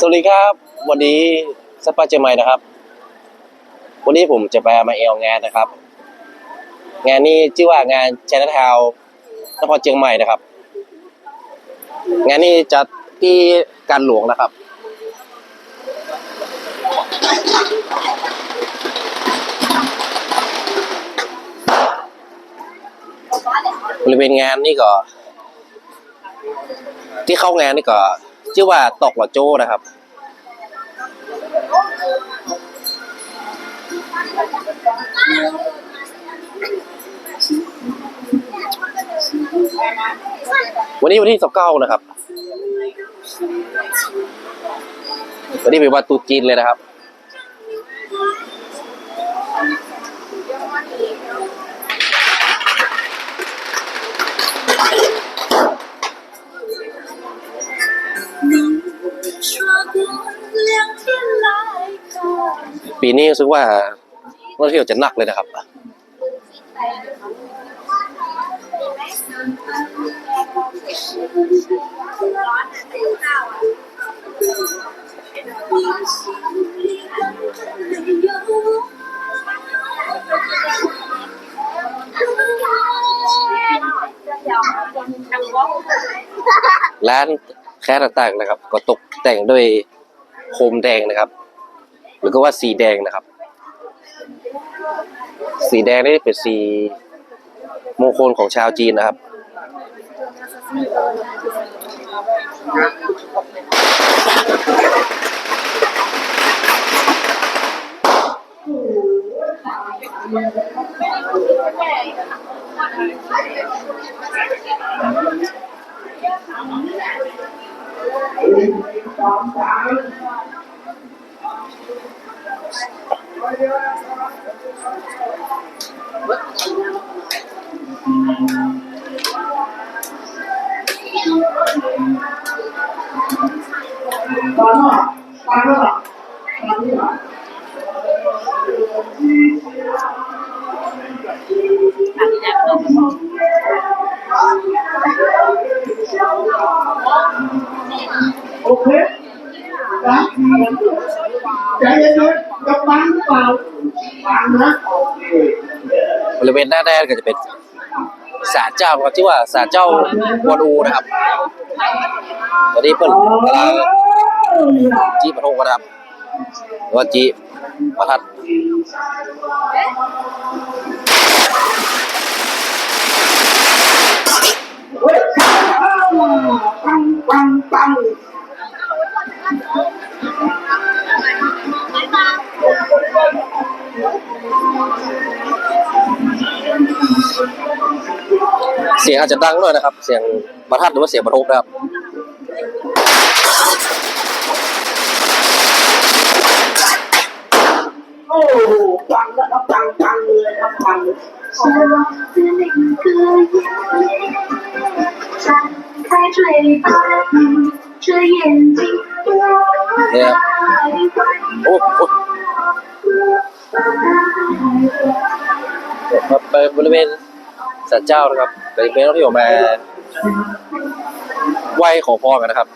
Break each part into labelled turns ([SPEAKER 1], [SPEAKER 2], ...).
[SPEAKER 1] สวัสดีครับ วันนี้สปาเจอร์ใหม่นะครับ วันนี้ผมจะไปมาเอลงานนะครับ งานนี้ชื่อว่างานชนะทาวนครเชียงใหม่นะครับ งานนี้จัดที่การหลวงนะครับ บริเวณงานนี่ก็ ที่เข้างานนี่ก็ ชื่อว่าตอกหล่อโจ้นะครับ วันนี้วันที่สิบเก้านะครับวันนี้เป็นวันตุจีนเลยนะครับ ปีนี้รู้สึกว่านักท่องเที่ยวจะหนักเลยนะครับ ร้านแค่ต่างๆนะครับ ก็ตกแต่งด้วยโคมแดงนะครับ หรือก็ว่าสีแดงนะครับ สีแดงนี่เป็นสีมงคลของชาวจีนนะครับ
[SPEAKER 2] โอ
[SPEAKER 1] บริเวณหน้าแดนก็จะเป็นศาลเจ้าครับที่ว่าศาลเจ้ากวนอูนะครับตอนนี้เพิ่นกำลังจีประทงกันะครับว่าจีประทัด
[SPEAKER 2] ปังปังปัง
[SPEAKER 1] สียงอาจจะดังด้วยนะครับ เสียงประทัดหรือว่าเสียงประทุกครับ
[SPEAKER 2] โอ้ดังนะครับดังดังเลยครับดัง
[SPEAKER 3] เนี่ย
[SPEAKER 1] โอ้โหมาไปบริเวณ ศาลเจ้านะครับ แต่เป็นเป็นที่ออกมาไหว้ขอพรกันนะครับ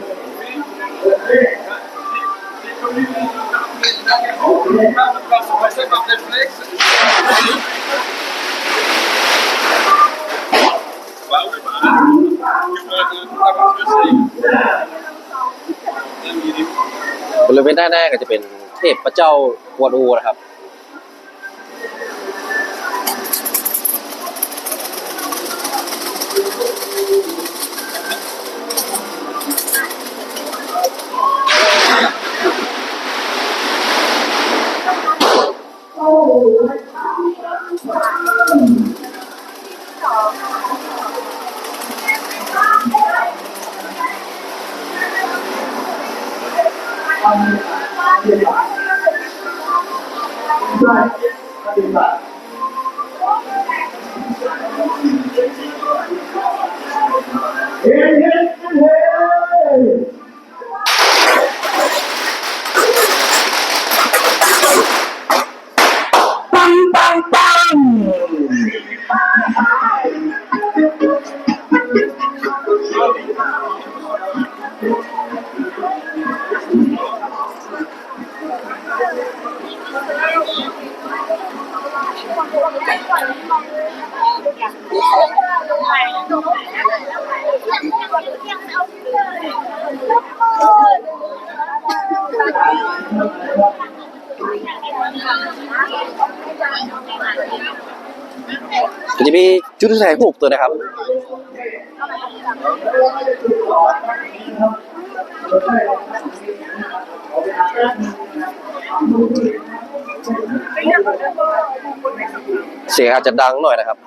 [SPEAKER 2] อ บริ
[SPEAKER 1] เวณด้านหน้าก็จะเป็นเทพพระเจ้ากวนอูนะครับ
[SPEAKER 2] ใช่
[SPEAKER 1] จุดที่ใส่หกตัวนะครับ เสียงอาจจะดังหน่อยนะครับ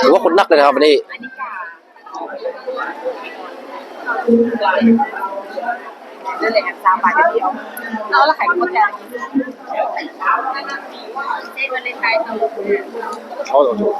[SPEAKER 1] ถือว่าคนนักเลยนะครับวันนี้
[SPEAKER 4] นั่นแหละสามบาทเดียวแล้วเราขายคนแทนเจ๊วันเลนไทน์ตลก
[SPEAKER 1] เขาจะถูก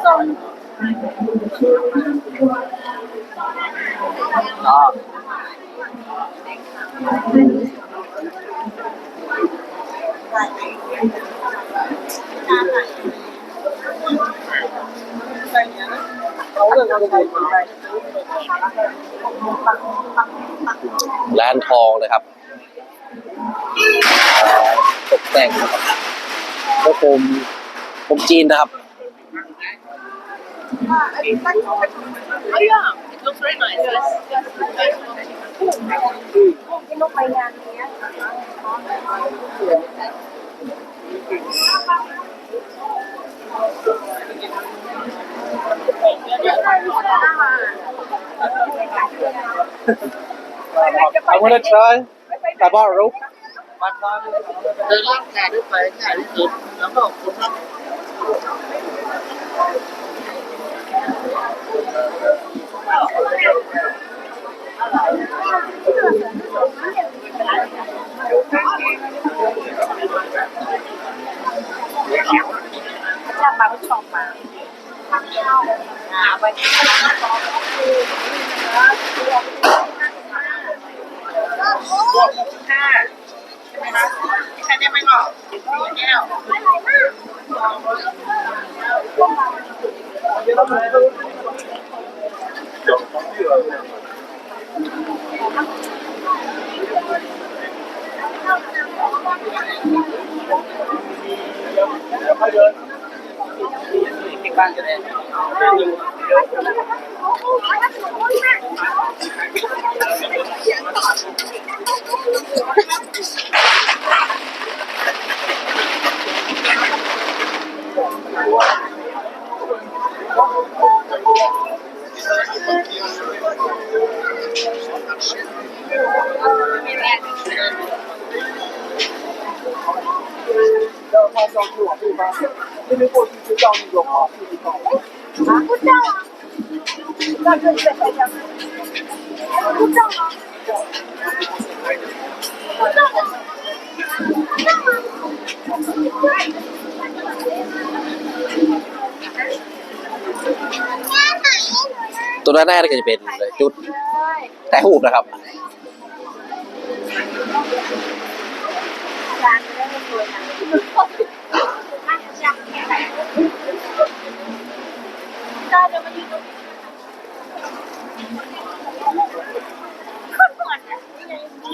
[SPEAKER 1] ร้านทองเลยครับตกแต่งนะครับก็ผมผมจีนนะครับ
[SPEAKER 4] Oh yeah, it looks very nice. Yes, yes, yes. ที่ลูกไปงานนี้
[SPEAKER 1] I want to try แต่ว่ารู้
[SPEAKER 5] เดินล่างแขนด้วยไปแขนที่ สุดแล้วก็คุณรับ
[SPEAKER 4] จะมาผู้ชมมาอ่าวันนี้ห้าใช่ไหมคะใครได้ไม่บอแก้ว
[SPEAKER 1] ตัวด้านหน้าก็จะเป็นจุดแต่หูบนะครับ
[SPEAKER 2] เ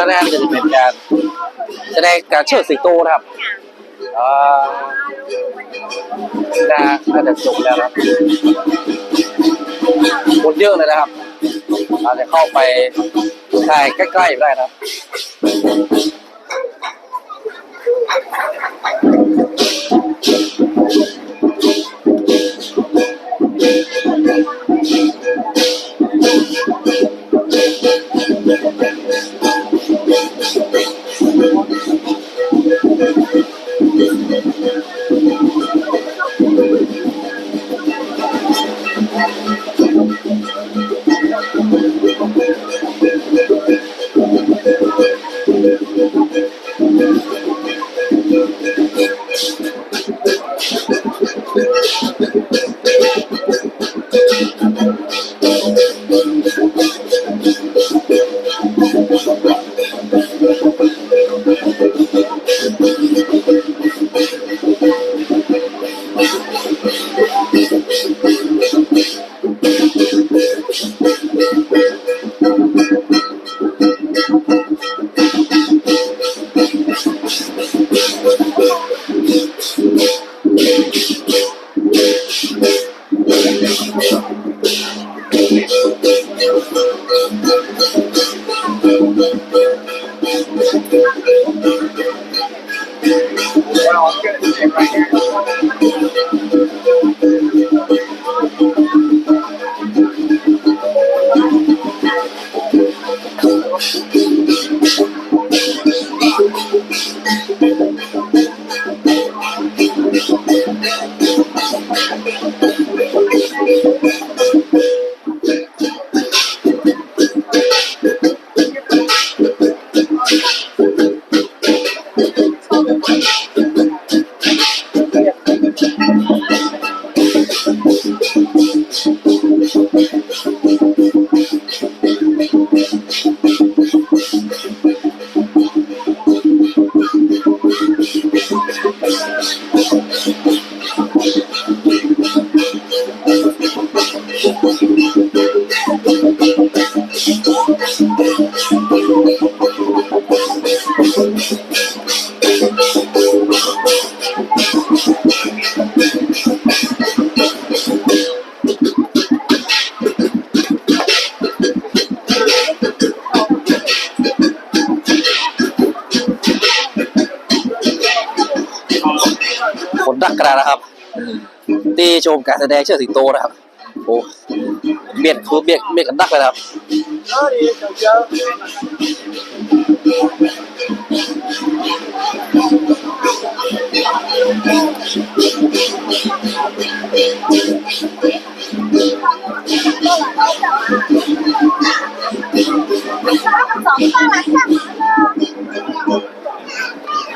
[SPEAKER 2] ต
[SPEAKER 1] รงนั้นนะครับจะเป็นการแสดงการเชิดสิงโตนะครับอ่าน่าน่าจะจบแล้วครับคนเยอะเลยนะครับอาจจะเข้าไปถ่ายใกล้ๆได้นะครับ Thank you. Well, I'm going to do right here. นักกระนะครับตีชมการแสดงเชิดสิงโตนะครับโอ้เบียดคือเบียดเบียดกันนักเลยครับ
[SPEAKER 3] สองตาห
[SPEAKER 5] ลังจากนั้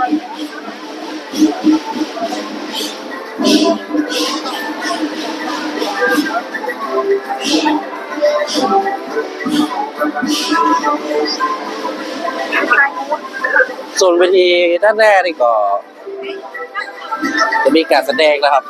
[SPEAKER 1] ส่วนเวทีด้านหน้านี่ก็จะมีการแสดงนะครับ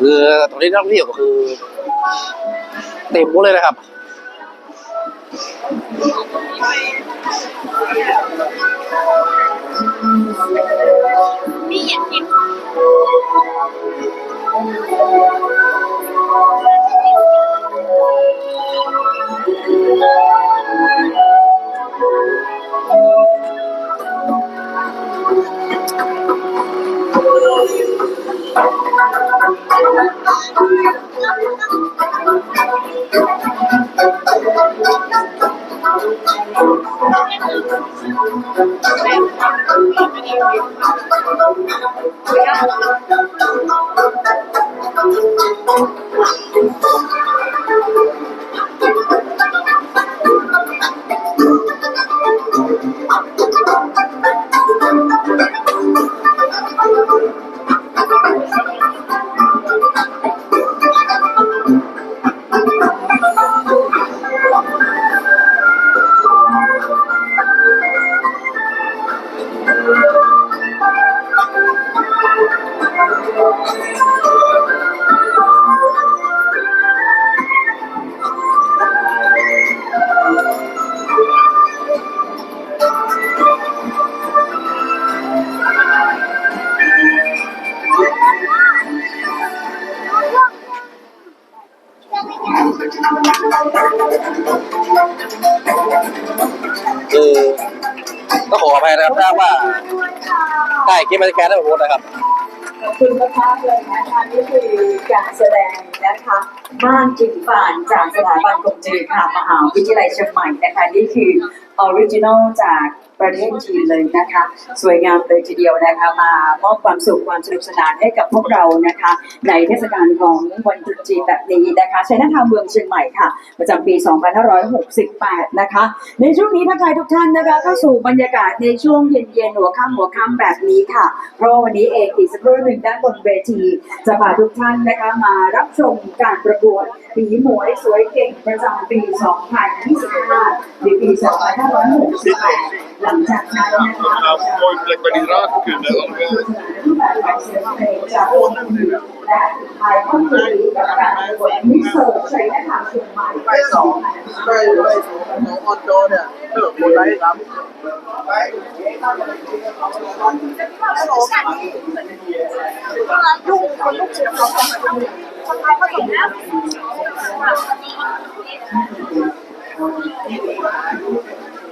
[SPEAKER 1] คือตรงนี้นักท่องเที่ยวก็คือเต็มหมดเลยนะครับ
[SPEAKER 4] นี่อยากกิน
[SPEAKER 1] คือ ได้คลิปบรรยากาศได้ผมนะครับ
[SPEAKER 6] ขอบคุณมากๆเลยนะคะนี่คือการแสดงนะคะบ้านจิ๋วป่านจากสถาบันกรมจิตค่ะมหาวิทยาลัยเชียงใหม่นะคะนี่คือ ออริจินอลจากประเทศจีนเลยนะคะ สวยงามเลยทีเดียวนะคะมามอบความสุขความสนุกสนานให้กับพวกเรานะคะ ในเทศกาลของวันตรุษจีนแบบนี้นะคะใช้นักทางเมืองเชียงใหม่ค่ะ ประจำปี 2568 นะคะ ในช่วงนี้ทักทายทุกท่านนะคะเข้าสู่บรรยากาศในช่วงเย็นๆหัวค่ำหัวค่ำแบบนี้ค่ะ เพราะวันนี้เองอีกสักครู่หนึ่งด้านบนเวที จะพาทุกท่านนะคะมารับชมการประกวดปีหมวยสวยเก่งประจำปี 2025หรือปี 2 2568หลังจากนั้นนะคะ
[SPEAKER 7] Nou, mooi plek waar die raken kunnen. Dan, eh,
[SPEAKER 6] รูปแบบการเสียงเพลงจากวงดนและถ่ายทอดสดกับการปรวดมิสเตอร์ใช้ในทางเชียงใหม่
[SPEAKER 5] ไปสองไปไปสองของออนโดเนี่ยเออคนไร้รับ
[SPEAKER 4] ลูกคนลูกเสือเขาคนคนไทยก็ส่งแล้ว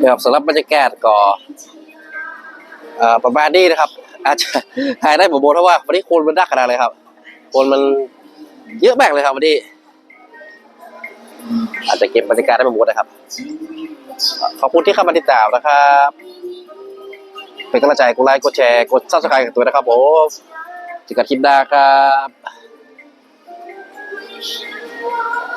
[SPEAKER 1] นะครับสำหรับบรรยากาศก่อประมาณนี้นะครับ อาจจะถ่ายได้ผมบอกเพราะว่าวันนี้คนมันดักขนาดเลยครับ คนมันเยอะมากเลยครับวันนี้อาจจะเก็บบรรยากาศได้ผมหมดนะครับ ขอบคุณที่เข้ามาติดตามนะครับ เป็นกำลังใจกดไลค์กดแชร์กดซับสไครต์กับตัวนะครับผมเจอกันคลิปหน้าครับ Thank you.